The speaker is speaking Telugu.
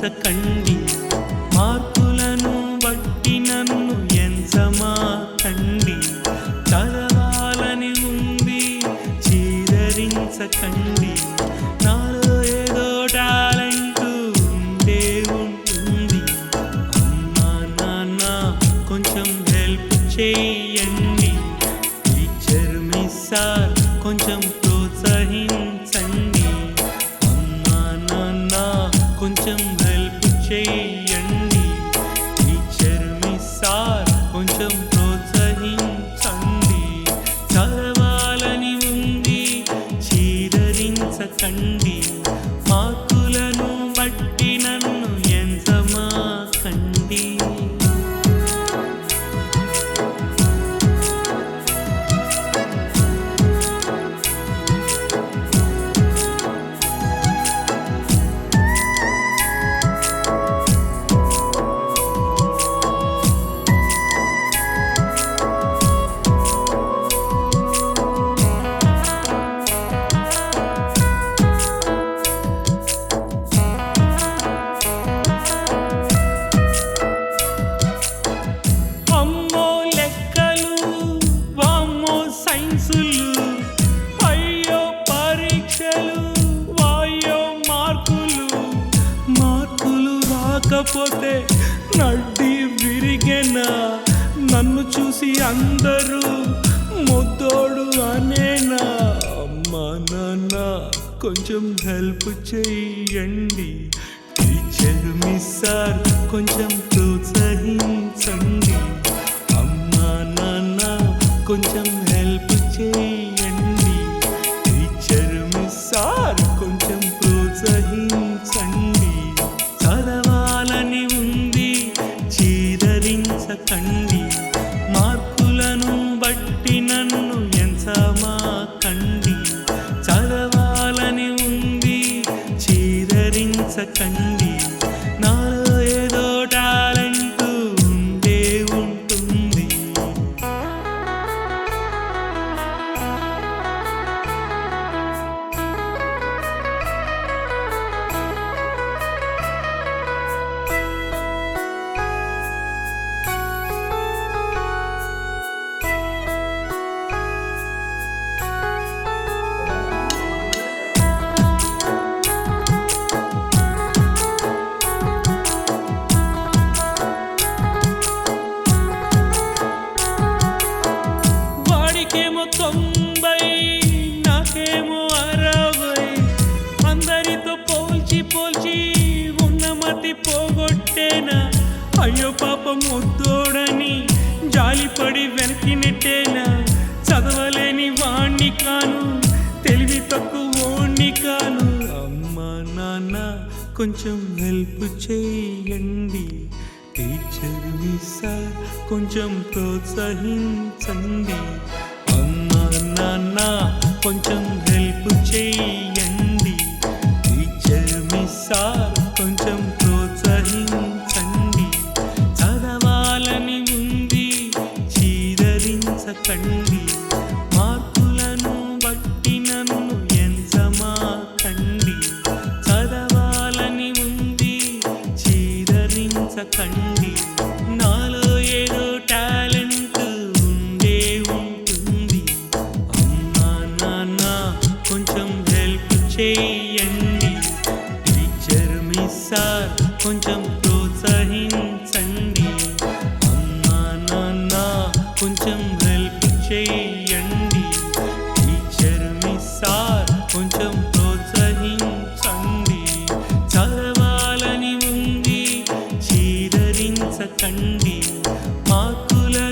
ప్రోత్సహించకండి మార్పులను బట్టి నన్ను ఎంచమాకండి. చదవాలని ఉంది చీదరించకండి. నాలో ఏదో టాలెంట్ ఉండే ఉంటుంది. అమ్మా నాన్న కొంచెం హెల్ప్ చేయండి. టీచర్ మిస్ సార్ కొంచెం ప్రోత్సహించండి. చీదరించకండి నన్ను చూసి అందరూ ముద్దోడు అనేనా అమ్మా నాన్న కొంచెం హెల్ప్ చేయండి. టీచర్ మిస్ సార్ కొంచెం ప్రోత్సహించండి. అమ్మా నాన్న కొంచెం హెల్ప్ చేయండి. మార్కులను బట్టి నన్ను ఎంచమాకండి చదవాలని ఉంది చీదరించకండి. నా అయ్యో పాపం ముద్దోడని జాలిపడి వెనక్కి నెట్టేనా చదవలేని వాణ్ణి కాను తెలివి తక్కువ ఓణ్ణి కాను. అమ్మా నాన్న కొంచెం హెల్ప్ చేయండి. టీచర్ సార్ కొంచెం ప్రోత్సహించండి. అమ్మా నాన్న కొంచెం హెల్ప్ చేయండి చీదరించకండి మార్కులను బట్టి నన్ను ఎంచమాకండి చదవాలని ఉంది చీదరించకండి. నాలో ఏదో టాలెంట్ ఉండే ఉంటుంది. అమ్మా నాన్న కొంచెం హెల్ప్ చేయండి. టీచర్ మిస్ సార్ కొంచెం చెయ్యండి టీచర్ మిస్ సార్ కొంచెం ప్రోత్సహించండి. చదవాలని ఉంది చీదరించకండి. మాకుల